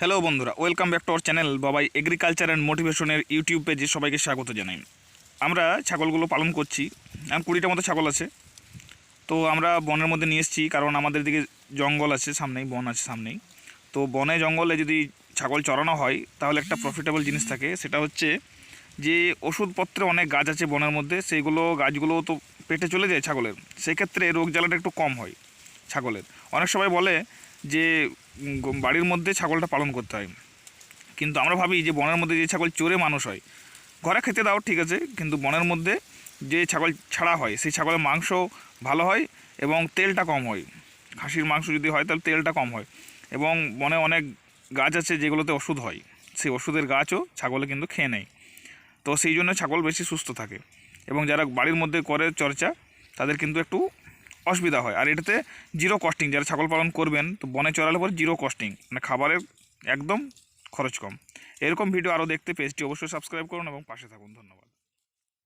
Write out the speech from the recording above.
Hello বন্ধুরা welcome back to our channel Babai agriculture and মোটিভেশনের YouTube পেজে সবাইকে স্বাগত জানাই। আমরা ছাগলগুলো পালন করছি, এখন কুড়িটা মতো ছাগল আছে। তো আমরা বনের মধ্যে নিয়ে এসেছি, কারণ আমাদের দিকে জঙ্গল আছে সামনেই, বন আছে সামনেই। তো বনে জঙ্গলে যদি ছাগল চড়ানো হয়, তাহলে একটা প্রফিটেবল জিনিস থাকে, সেটা হচ্ছে যে ওষুধপত্রে অনেক গাছ আছে বনের মধ্যে, সেইগুলো গাছগুলো তো পেটে চলে যায় ছাগলের। সেক্ষেত্রে রোগ জ্বালাটা একটু কম হয় ছাগলের। অনেক সবাই বলে যে বাড়ির মধ্যে ছাগলটা পালন করতে হয়। কিন্তু আমরা ভাবি যে বনের মধ্যে যে ছাগল চোরে মানুষ হয়, ঘরে খেতে দাও, ঠিক আছে। কিন্তু বনের মধ্যে যে ছাগল ছাড়া হয়, সেই ছাগলের মাংস ভালো হয় এবং তেলটা কম হয়। খাসির মাংস যদি হয়, তাহলে তেলটা কম হয়। এবং বনে অনেক গাছ আছে যেগুলোতে ওষুধ হয়। সেই ওষুধের গাছও ছাগলে কিন্তু খেয়ে নেয়। তো সেই জন্য ছাগল বেশি সুস্থ থাকে। এবং যারা বাড়ির মধ্যে করে চর্চা, তাদের কিন্তু একটু অসুবিধা হয়। আর এটাতে জিরো কস্টিং যারা ছাগল পালন করবেন, তো বনে চড়ালে পরে জিরো কস্টিং মানে খাবারের একদম খরচ কম। এরকম ভিডিও আরও দেখতে পেজটি অবশ্যই সাবস্ক্রাইব করুন এবং পাশে থাকুন। ধন্যবাদ।